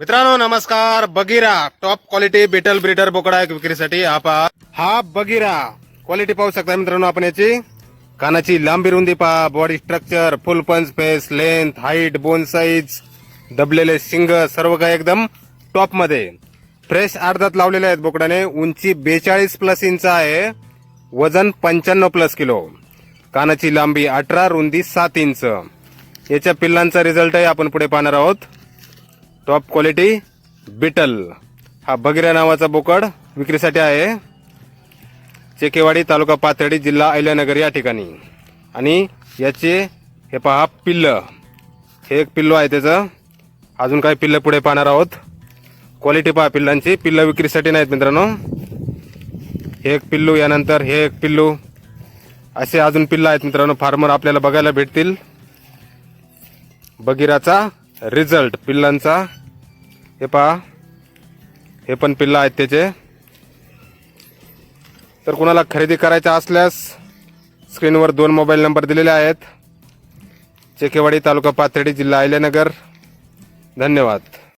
मित्रांनो नमस्कार. Bagheera top quality Beetal breeder बोकडा एक विक्रीसाठी हा पहा हा बगिरा क्वालिटी पाहू शकता मित्रांनो आपण याची. कानाची लांबी रुंदी पहा. Body structure full punch face length height bone size दबलेले शिंग सर्व काही एकदम टॉपमध्ये. फ्रेश अर्धात लावलेले आहेत बोकडाने. उंची बेचाळीस प्लस इंच आहे. वजन पंच्याण्णव प्लस किलो. कानाची लांबी अठरा रुंदी सात इंच याच्या पिल्लांचा रिझल्टही आपण पुढे पाहणार आहोत. टॉप क्वालिटी बिटल हा बगिरा नावाचा बोकड विक्रीसाठी आहे. चेकेवाडी तालुका पाथर्डी जिल्हा अहिल्यानगर या ठिकाणी. आणि याचे हे पहा पिल्ल. हे एक पिल्लू आहे त्याचं. अजून काही पिल्ल पुढे पाहणार आहोत. क्वालिटी पहा पिल्लांची. पिल्ल विक्रीसाठी नाहीत मित्रांनो. हे एक पिल्लू यानंतर हे एक पिल्लू. असे अजून पिल्ल आहेत मित्रांनो. फार्मर आपल्याला बघायला भेटतील. बगिराचा रिझल्ट पिल्लांचा. हे पहा. हे पण पिल्लं आहेत त्याचे. तर कुणाला खरेदी करायच्या असल्यास स्क्रीनवर दोन मोबाईल नंबर दिलेले आहेत. चेकेवाडी तालुका पाथर्डी जिल्हा आयल्यानगर धन्यवाद.